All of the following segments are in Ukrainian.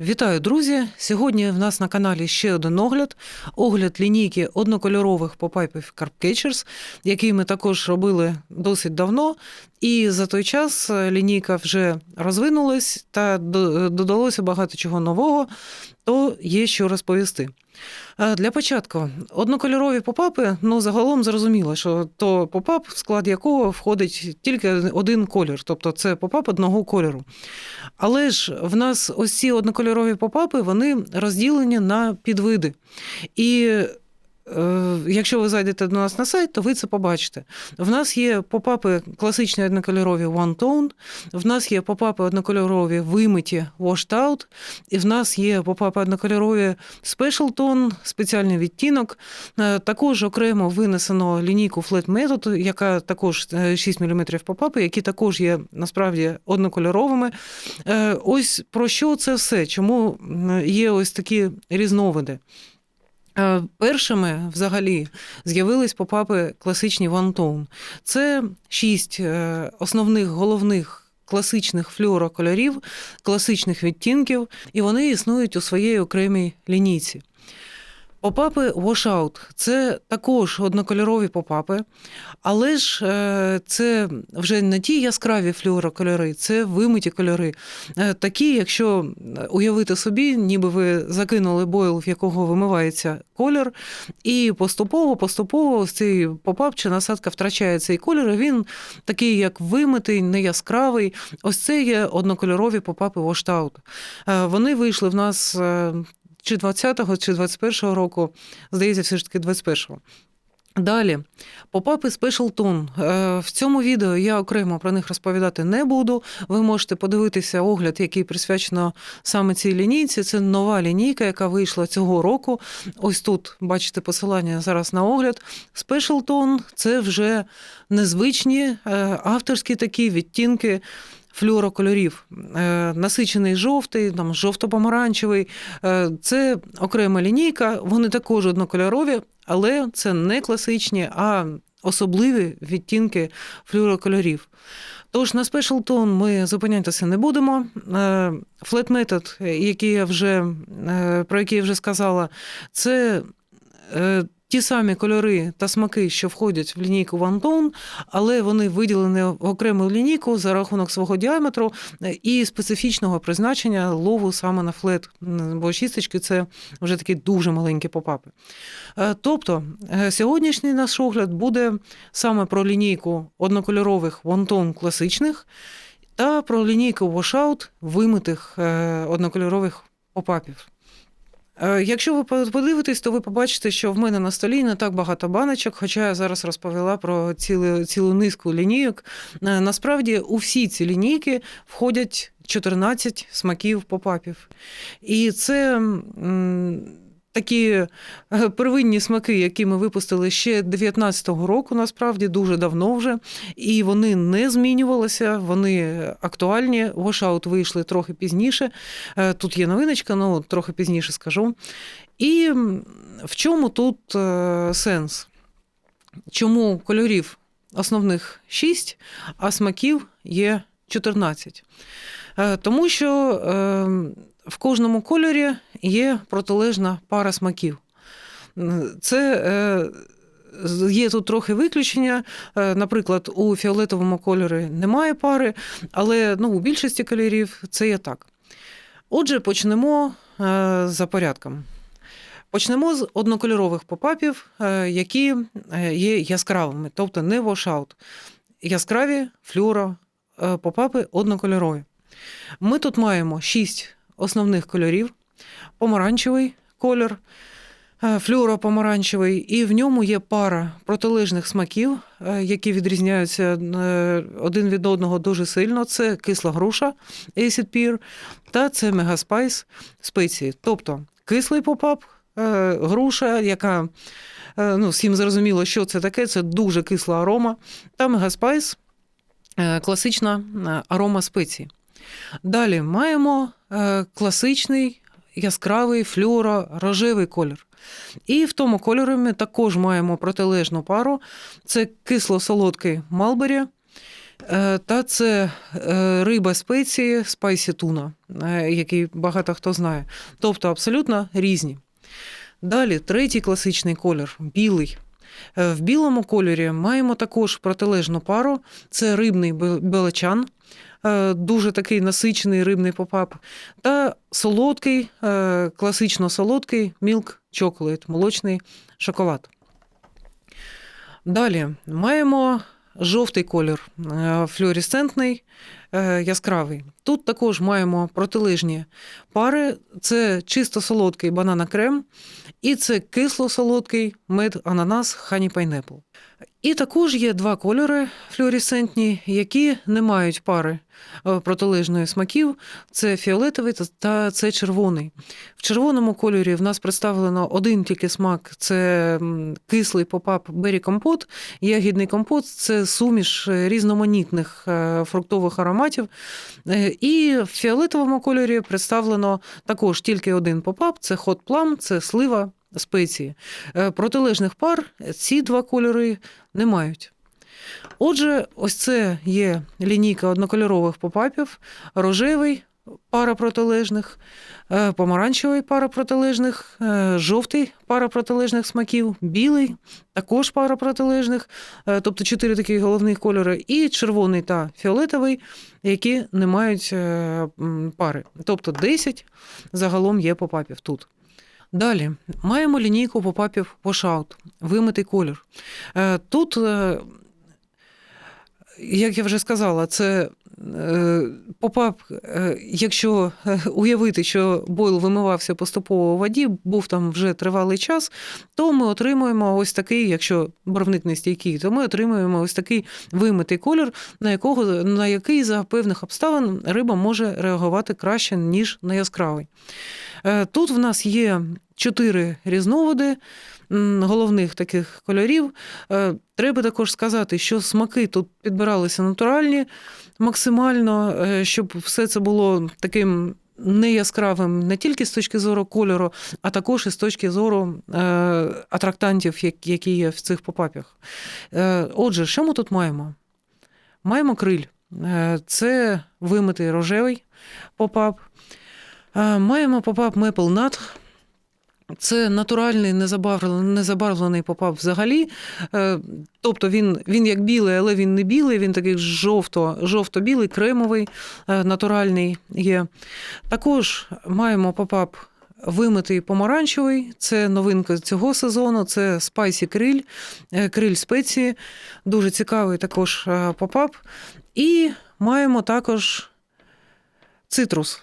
Вітаю, друзі! Сьогодні в нас на каналі ще один огляд. Огляд лінійки однокольорових попайпів Carpcatchers, який ми також робили досить давно. І за той час е, лінійка вже розвинулась та додалося багато чого нового, то є що розповісти. Е, Для початку, однокольорові попапи, ну загалом зрозуміло, що то попап, в склад якого входить тільки один колір, тобто це попап одного кольору. Але ж в нас ось ці однокольорові попапи вони розділені на підвиди. І якщо ви зайдете до нас на сайт, то ви це побачите. В нас є попапи класичні однокольорові One Tone, в нас є попапи однокольорові вимиті Washed Out, і в нас є попапи однокольорові Special Tone, спеціальний відтінок. Е, Також окремо винесено лінійку Flat Method, яка також е, 6 мм попапи, які також є насправді однокольоровими. Е, Ось про що це все? Чому є ось такі різновиди? Е, Першими взагалі з'явились попапи класичні вантон. Це шість е, основних головних класичних флюорокольорів, класичних відтінків, і вони існують у своїй окремій лінійці. Попапи Washout – це також однокольорові попапи, але ж е, це вже не ті яскраві флюорокольори, це вимиті кольори. Е, Такі, якщо уявити собі, ніби ви закинули бойл, в якого вимивається колір, і поступово, поступово ось цей попап чи насадка втрачає цей колір, і він такий, як вимитий, не яскравий. Ось це є однокольорові попапи Washed Out. Е, Вони вийшли в нас е, чи 20-го, чи 21-го року, здається, все ж таки 21-го. Далі, попапи Special Tone. Е, В цьому відео я окремо про них розповідати не буду. Ви можете подивитися огляд, який присвячено саме цій лінійці. Це нова лінійка, яка вийшла цього року. Ось тут бачите посилання зараз на огляд. Special Tone – це вже незвичні е, авторські такі відтінки флюорокольорів. Е, Насичений жовтий, там жовто-помаранчевий. Е, Це окрема лінійка, вони також однокольорові, але це не класичні, а особливі відтінки флюорокольорів. Тож на Special Tone ми зупинятися не будемо. Flat Method, який я вже, е, про який я вже сказала, це ті самі кольори та смаки, що входять в лінійку Tone, але вони виділені в окрему лінійку за рахунок свого діаметру е, і специфічного призначення лову саме на флет, бо шісточки це вже такі дуже маленькі попапи. Е, Тобто е, сьогоднішній наш огляд буде саме про лінійку однокольорових Tone класичних та про лінійку Washout вимитих однокольорових попапів. Е, Якщо ви подивитесь, то ви побачите, що в мене на столі не так багато баночок, хоча я зараз розповіла про цілу, цілу низку лінійок. Е, Насправді у всі ці лінійки входять 14 смаків попапів. І це такі е, первинні смаки, які ми випустили ще 19-го року, насправді дуже давно вже. І вони не змінювалися, вони актуальні. Washout вийшли трохи пізніше. Е, Тут є новиночка, ну трохи пізніше скажу. І в чому тут е, сенс? Чому кольорів основних 6, а смаків є 14? Е, Тому що е, в кожному кольорі є протилежна пара смаків. Це е, є тут трохи виключення. Е, Наприклад, у фіолетовому кольорі немає пари, але ну, у більшості кольорів це є так. Отже, почнемо е, за порядком. Почнемо з однокольорових попапів, які є яскравими, тобто не washout. Яскраві флюоро е, попапи однокольорові. Ми тут маємо шість основних кольорів: помаранчевий колір, е, флюоропомаранчевий, і в ньому є пара протилежних смаків, е, які відрізняються е, один від одного дуже сильно. Це кисла груша Acid Pear та це Мегаспайс спеції. Тобто кислий попап, груша, яка ну, всім зрозуміло, що це таке, це дуже кисла арома, та Мегаспайс класична арома спеції. Далі маємо е, класичний яскравий флюоро-рожевий колір. І в тому кольорі ми також маємо протилежну пару: це кисло-солодкий Малбері Е, Та це е, риба спеції спайсі туна, який багато хто знає. Тобто абсолютно різні. Далі третій класичний колір білий. В білому кольорі маємо також протилежну пару: це рибний бе- белечан, е, дуже такий насичений рибний попап, та солодкий, е, класично солодкий мілк чоколад, молочний шоколад. Далі маємо жовтий колір, е, флюоресцентний, е, яскравий. Тут також маємо протилежні пари: це чисто солодкий банана крем, і це кисло-солодкий мед ананас хані пайнепл. І також є два кольори флюоресцентні, які не мають пари е, протилежної смаків. Це фіолетовий та- це червоний. В червоному кольорі в нас представлено один тільки смак це кислий попап бері компот. Ягідний компот це суміш різноманітних е, фруктових ароматів. Е, І в фіолетовому кольорі представлено також тільки один попап це хот плам, це слива спеції. Е, Протилежних пар ці два кольори не мають. Отже, ось це є лінійка однокольорових попапів, рожевий пара протилежних, е, помаранчевий пара протилежних, е, жовтий пара протилежних смаків, білий також пара протилежних, е, тобто чотири такі головних кольори, і червоний та фіолетовий, які не мають е, пари. Тобто 10 загалом є попапів тут. Далі маємо лінійку попапів Washout, вимитий колір. Е, Тут, е, як я вже сказала, це попап, е, якщо е, уявити, що бойл вимивався поступово у воді, був там вже тривалий час, то ми отримуємо ось такий, якщо барвник не стійкий, то ми отримуємо ось такий вимитий колір, на, якого, на який за певних обставин риба може реагувати краще, ніж на яскравий. Е, Тут в нас є чотири різновиди головних таких кольорів. Е, Треба також сказати, що смаки тут підбиралися натуральні максимально, е, щоб все це було таким. Не яскравим не тільки з точки зору кольору, а також і з точки зору е, атрактантів, які є в цих попапах. Е, отже, що ми тут маємо? Маємо криль. Це вимитий рожевий попап. Маємо попап Maple Nut. Це натуральний незабарвлений, незабарвлений попап взагалі. Е, Тобто він, він як білий, але він не білий, він такий жовто, жовто-білий, кремовий, е, натуральний є. Також маємо попап вимитий помаранчевий. Це новинка цього сезону. Це спайсі криль, е, криль спеції. Дуже цікавий також попап. І маємо також цитрус.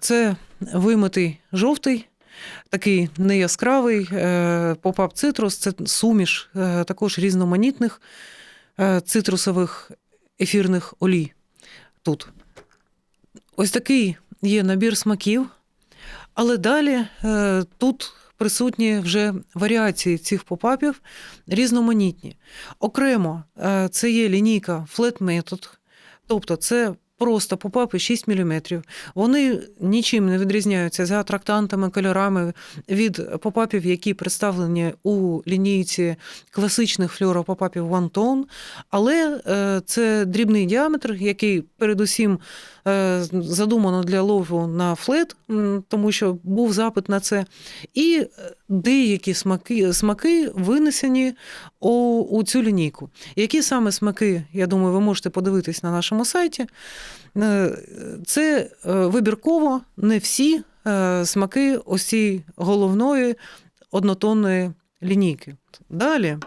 Це вимитий жовтий. Такий неяскравий е, попап цитрус це суміш е, також різноманітних е, цитрусових ефірних олій тут. Ось такий є набір смаків, але далі тут присутні вже варіації цих попапів різноманітні. Окремо це є лінійка Flat Method, тобто це просто попапи 6 мм. Вони нічим не відрізняються за атрактантами, кольорами від попапів, які представлені у лінійці класичних флюоропопапів One Tone, але е, це дрібний діаметр, який передусім е, задумано для лову на флет, тому що був запит на це. І е, деякі смаки, смаки винесені у, у цю лінійку. Які саме смаки, я думаю, ви можете подивитись на нашому сайті. Е, Це е, вибірково не всі е, смаки ось цієї головної однотонної лінійки. Далі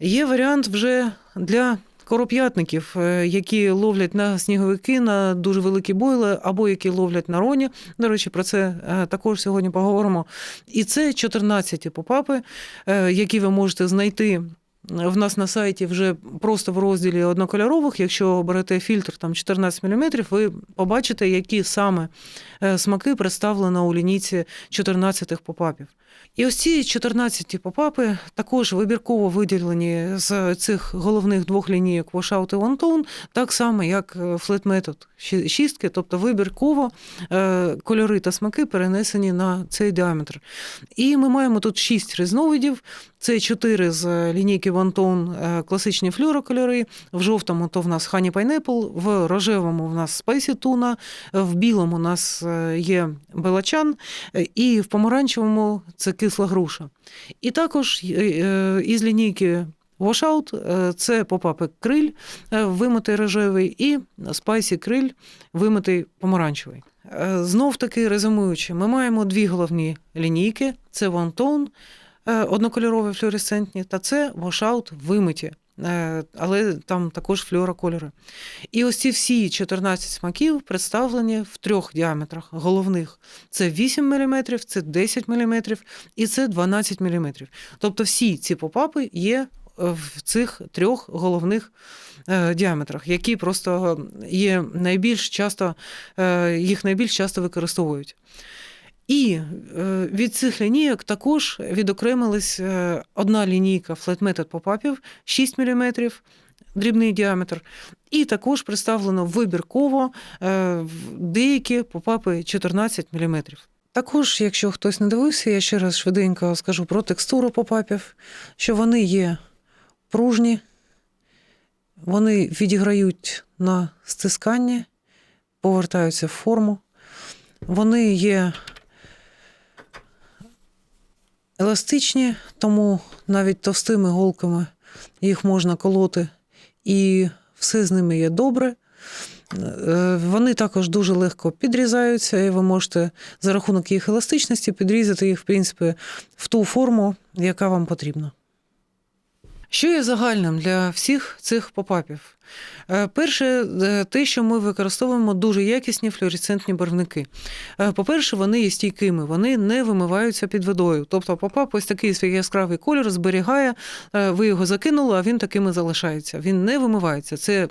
є варіант вже для короп'ятників, е, які ловлять на сніговики, на дуже великі бойли, або які ловлять на роні. До речі, про це е, також сьогодні поговоримо. І це 14 попапи, е, які ви можете знайти. В нас на сайті вже просто в розділі однокольорових, якщо оберете фільтр там 14 мм, ви побачите, які саме смаки представлено у лінійці 14 попапів. І ось ці 14 попапи також вибірково виділені з цих головних двох лінійок Washout і One Tone, так само, як Method шістки, тобто вибірково е, кольори та смаки перенесені на цей діаметр. І ми маємо тут 6 різновидів. Це 4 з лінійки One Tone е, класичні флюорокольори. В жовтому то в нас Honey Pineapple, в рожевому в нас Spicy Tuna, в білому у нас е, є Белачан, і в помаранчевому це кисла груша. І також е, е, із лінійки Washout е, це попапи криль вимитий рожевий і спайсі криль вимитий помаранчевий. Знов таки резюмуючи, ми маємо дві головні лінійки: це One Tone, однокольорові флюоресцентні, та це Washout вимиті. Е, Але там також флюорокольори. І ось ці всі 14 смаків представлені в трьох діаметрах головних: це 8 мм, це 10 мм і це 12 мм. Тобто всі ці попапи є е, в цих трьох головних е, діаметрах, які просто є найбільш часто, їх найбільш часто використовують. І е, від цих лінійок також відокремилась е, одна лінійка Method попапів 6 мм, дрібний діаметр, і також представлено вибірково е, деякі попапи 14 мм. Також, якщо хтось не дивився, я ще раз швиденько скажу про текстуру попапів, що вони є пружні, вони відіграють на стисканні, повертаються в форму. Вони є еластичні, тому навіть товстими голками їх можна колоти, і все з ними є добре. Е, Вони також дуже легко підрізаються, і ви можете за рахунок їх еластичності підрізати їх, в принципі, в ту форму, яка вам потрібна. Що є загальним для всіх цих попапів? Е, Перше, е, те, що ми використовуємо дуже якісні флюоресцентні барвники. Е, По-перше, вони є стійкими, вони не вимиваються під водою. Тобто попап ось такий свій яскравий кольор зберігає, ви його закинули, а він таким і залишається. Він не вимивається. Це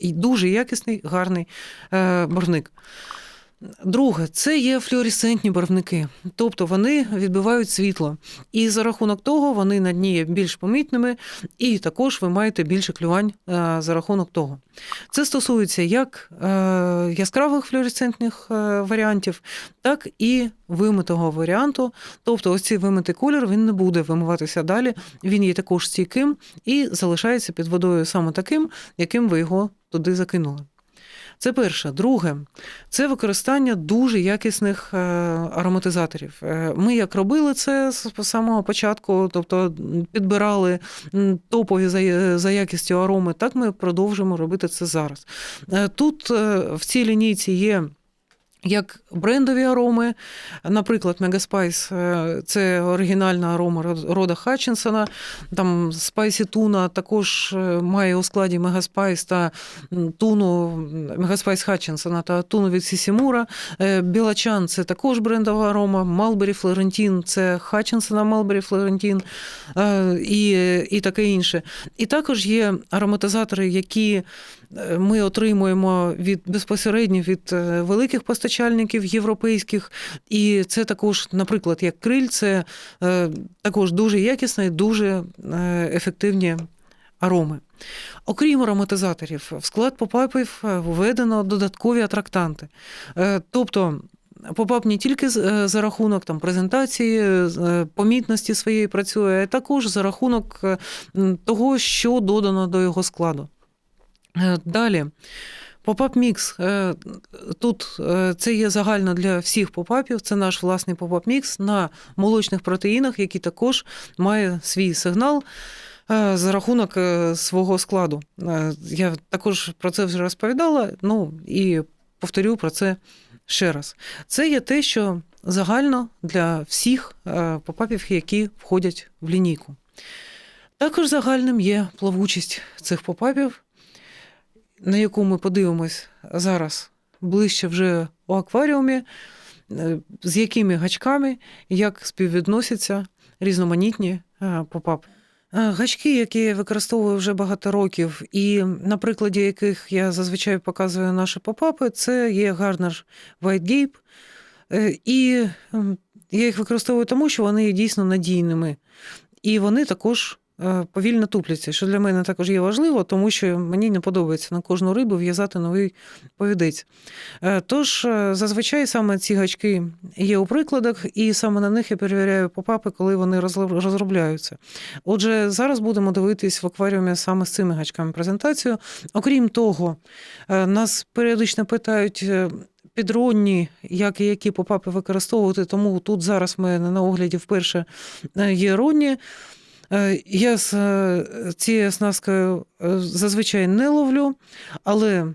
дуже якісний, гарний барвник. Друге, це є флюоресцентні барвники, тобто вони відбивають світло. І за рахунок того вони на дні є більш помітними, і також ви маєте більше клювань е, за рахунок того. Це стосується як е, яскравих флюоресцентних е, варіантів, так і вимитого варіанту. Тобто, ось цей вимитий колір він не буде вимиватися далі, він є також стійким і залишається під водою саме таким, яким ви його туди закинули. Це перше. Друге, це використання дуже якісних е, ароматизаторів. Е, Ми як робили це з самого початку, тобто підбирали топові за, якістю ароми, так ми продовжуємо робити це зараз. Е, Тут в цій лінійці є. Як брендові ароми, наприклад, е, – це оригінальна арома Рода Хатчинсона. Там Spicy Tuna також е, має у складі Megaspice та туну Megaspice Хатчинсона та туну від Сісімура. Е, Білачан це також брендова арома. Mulberry Florentine – це Хатчинсона Mulberry Florentine е, і, і таке інше. І також є ароматизатори, які ми отримуємо від безпосередньо від е, великих постачальників європейських. І це також, наприклад, як криль, це е, також дуже якісні, дуже е, ефективні ароми. Окрім ароматизаторів, в склад попапів введено додаткові атрактанти. Тобто Попап не тільки за рахунок там, презентації, помітності своєї працює, а також за рахунок того, що додано до його складу. Е, Далі. Попап мікс. Е, Тут е, це є загально для всіх попапів. Це наш власний попап мікс на молочних протеїнах, який також має свій сигнал за рахунок свого складу. Я також про це вже розповідала. Ну і повторю про це ще раз. Це є те, що загально для всіх попапів, які входять в лінійку. Також загальним є плавучість цих попапів, на яку ми подивимось зараз ближче вже у акваріумі, е, з якими гачками, як співвідносяться різноманітні е, попапи. Е, Гачки, які я використовую вже багато років, і на прикладі яких я зазвичай показую наші попапи, це є Гарнер. Е, І я їх використовую тому, що вони є дійсно надійними. І вони також повільно тупляться, що для мене також є важливо, тому що мені не подобається на кожну рибу в'язати новий повідець. Е, Тож, е, зазвичай саме ці гачки є у прикладах, і саме на них я перевіряю попапи, коли вони розробляються. Отже, зараз будемо дивитись в акваріумі саме з цими гачками презентацію. Окрім того, е, нас періодично питають. е, Підронні, як і які попапи використовувати, тому тут зараз мене на огляді вперше е, є ронні. Е, Я з е, цією оснасткою е, зазвичай не ловлю, але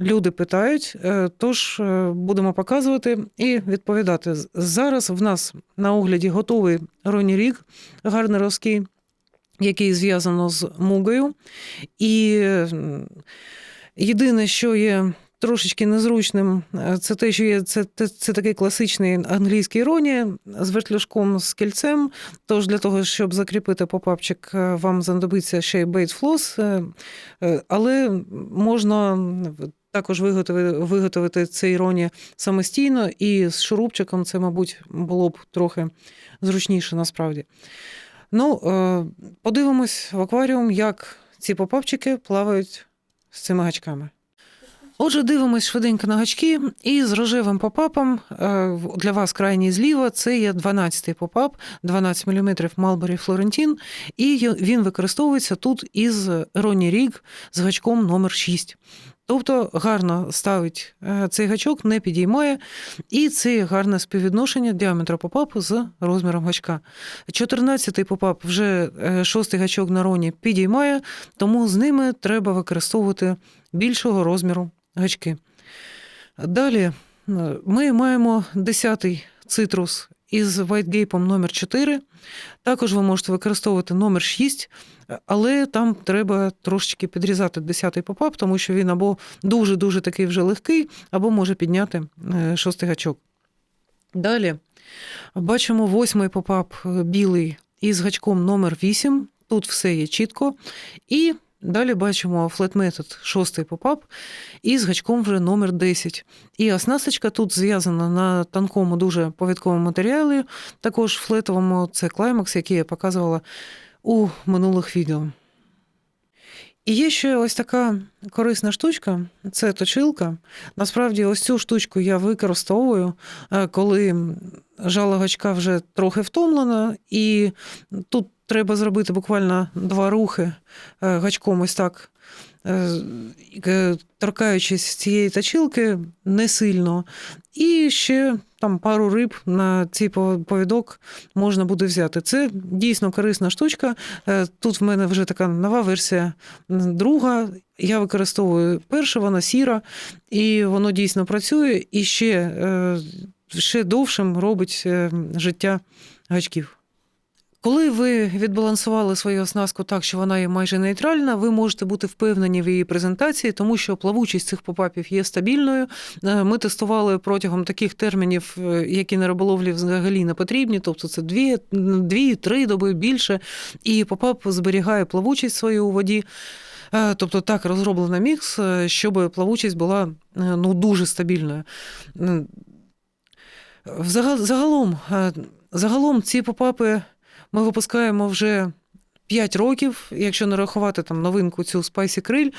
люди питають, тож будемо показувати і відповідати. Зараз в нас на огляді готовий Ронні Рік гарнеровський, який зв'язано з мугою. І єдине, що є трошечки незручним, е, це те, що є це, це, це такий класичний англійський роні з вертлюжком з кільцем. Тож для того, щоб закріпити попапчик, е, вам знадобиться ще й бейт-флос, е, але можна також виготовити, виготовити цей роні самостійно, і з шурупчиком це, мабуть, було б трохи зручніше насправді. Ну, подивимось в акваріум, як ці попапчики плавають з цими гачками. Отже, дивимось швиденько на гачки, і з рожевим попапом е, для вас крайній зліва це є 12-й попап, 12 мм Mulberry Florentine, і він використовується тут із Ronnie Rig з гачком номер 6. Тобто гарно ставить е, цей гачок, не підіймає, і це гарне співвідношення діаметра попапу з розміром гачка. 14-й попап вже е, шостий гачок на роні підіймає, тому з ними треба використовувати більшого розміру гачки. Далі е, ми маємо 10-й цитрус із вайтгейпом номер 4. Також ви можете використовувати номер 6, але там треба трошечки підрізати 10-й попап, тому що він або дуже-дуже такий вже легкий, або може підняти е, шостий гачок. Далі бачимо восьмий попап е, білий із гачком номер 8. Тут все є чітко. І далі бачимо Method, шостий попап із гачком вже номер 10. І оснасточка тут зв'язана на тонкому, дуже повідковому матеріалі, також флетовому це Climax, який я показувала у минулих відео. І є ще ось така корисна штучка це точилка. Насправді, ось цю штучку я використовую, е, коли жало гачка вже трохи втомлено, і тут треба зробити буквально два рухи е, гачком ось так. е, е, Торкаючись цієї точилки не сильно, і ще там пару риб на цей повідок можна буде взяти. Це дійсно корисна штучка. Тут в мене вже така нова версія, друга. Я використовую першу, вона сіра, і воно дійсно працює і ще, ще довшим робить життя гачків. Коли ви відбалансували свою оснастку так, що вона є майже нейтральна, ви можете бути впевнені в її презентації, тому що плавучість цих попапів є стабільною. Е, Ми тестували протягом таких термінів, е, які на риболовлі взагалі не потрібні, тобто це дві, дві-три доби більше, і попап зберігає плавучість свою у воді. Е, Тобто так розроблено мікс, щоб плавучість була ну, дуже стабільною. Загалом, загалом ці попапи ми випускаємо вже 5 років, якщо не рахувати там новинку цю Spicy криль,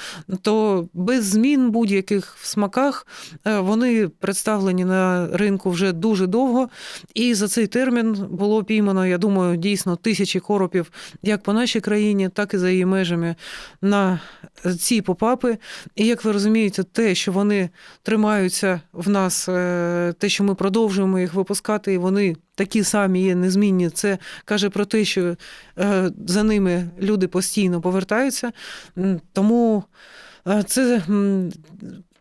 то без змін будь-яких в смаках е, вони представлені на ринку вже дуже довго. І за цей термін було піймано, я думаю, дійсно тисячі коропів як по нашій країні, так і за її межами на ці попапи. І як ви розумієте, те, що вони тримаються в нас, е, те, що ми продовжуємо їх випускати, і вони такі самі є незмінні, це каже про те, що е, за ними люди постійно повертаються. Тому е, це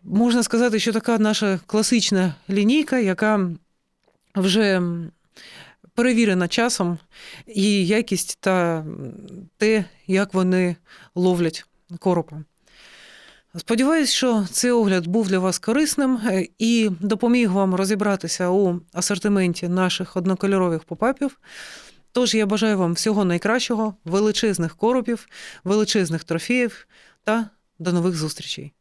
можна сказати, що така наша класична лінійка, яка вже перевірена часом, і якість та те, як вони ловлять коропа. Сподіваюсь, що цей огляд був для вас корисним е, і допоміг вам розібратися у асортименті наших однокольорових попапів. Тож я бажаю вам всього найкращого, величезних коропів, величезних трофеїв та до нових зустрічей.